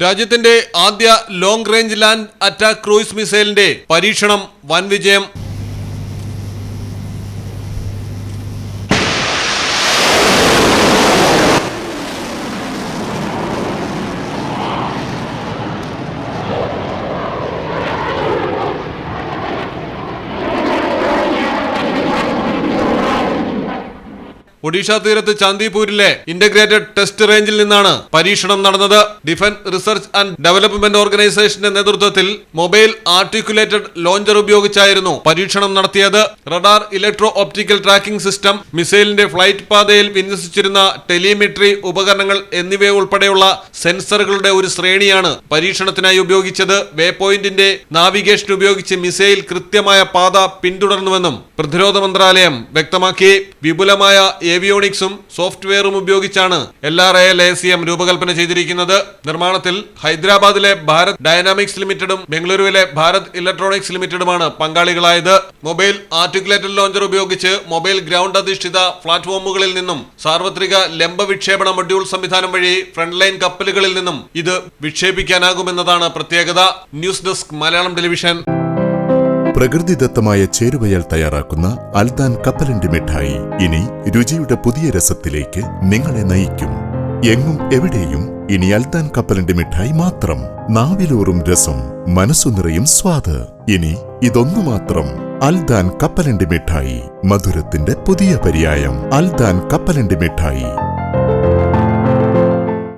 രാജ്യത്തിന്റെ ആദ്യ long range land attack cruise മിസൈലിന്റെ പരീക്ഷണം വൻ വിജയം ഒഡീഷ തീരത്ത് ചാന്ദിപൂരിലെ ഇന്റഗ്രേറ്റഡ് ടെസ്റ്റ് റേഞ്ചിൽ നിന്നാണ് പരീക്ഷണം നടന്നത്. ഡിഫൻസ് റിസർച്ച് ആൻഡ് ഡെവലപ്മെന്റ് ഓർഗനൈസേഷന്റെ നേതൃത്വത്തിൽ മൊബൈൽ ആർട്ടിക്കുലേറ്റഡ് ലോഞ്ചർ ഉപയോഗിച്ചായിരുന്നു പരീക്ഷണം നടത്തിയത്. Radar electro optical tracking system മിസൈലിന്റെ flight പാതയിൽ വിന്യസിച്ചിരുന്ന ടെലിമെട്രി ഉപകരണങ്ങൾ എന്നിവ ഉൾപ്പെടെയുള്ള സെൻസറുകളുടെ ഒരു ശ്രേണിയാണ് പരീക്ഷണത്തിനായി ഉപയോഗിച്ചത്. വേ പോയിന്റിന്റെ നാവിഗേഷൻ ഉപയോഗിച്ച് മിസൈൽ കൃത്യമായ പാത പിന്തുടർന്നുവെന്നും പ്രതിരോധ മന്ത്രാലയം വ്യക്തമാക്കി. വിപുലമായ ഏവിയോണിക്സും സോഫ്റ്റ്വെയറും ഉപയോഗിച്ചാണ് എൽ ആർ എ എം രൂപകൽപ്പന ചെയ്തിരിക്കുന്നത്. നിർമ്മാണത്തിൽ ഹൈദരാബാദിലെ ഭാരത് ഡൈനാമിക്സ് ലിമിറ്റഡും ബംഗളൂരുവിലെ ഭാരത് ഇലക്ട്രോണിക്സ് ലിമിറ്റഡുമാണ് പങ്കാളികളായത്. മൊബൈൽ ആർട്ടിക്കുലേറ്റഡ് ലോഞ്ചർ ഉപയോഗിച്ച് മൊബൈൽ ഗ്രൗണ്ട് അധിഷ്ഠിത പ്ലാറ്റ്ഫോമുകളിൽ നിന്നും സാർവത്രിക ലംബ വിക്ഷേപണ മൊഡ്യൂൾ സംവിധാനം വഴി ഫ്രണ്ട് ലൈൻ കപ്പലുകളിൽ നിന്നും ഇത് വിക്ഷേപിക്കാനാകുമെന്നതാണ് പ്രത്യേകത. News desk Malayalam television. പ്രകൃതിദത്തമായ ചേരുവയാൽ തയ്യാറാക്കുന്ന അൽദാൻ കപ്പലിന്റെ മിഠായി. ഇനി രുചിയുടെ പുതിയ രസത്തിലേക്ക് നിങ്ങളെ നയിക്കും. എങ്ങും എവിടെയും ഇനി അൽദാൻ കപ്പലിന്റെ മിഠായി മാത്രം. നാവിലൂറും രസം മനസ്സു നിറയും സ്വാദ്. ഇനി ഇതൊന്നു മാത്രം അൽദാൻ കപ്പലണ്ടി മിഠായി മധുരത്തിന്റെ പുതിയ പര്യായം. അൽദാൻ കപ്പലണ്ടി മിഠായി.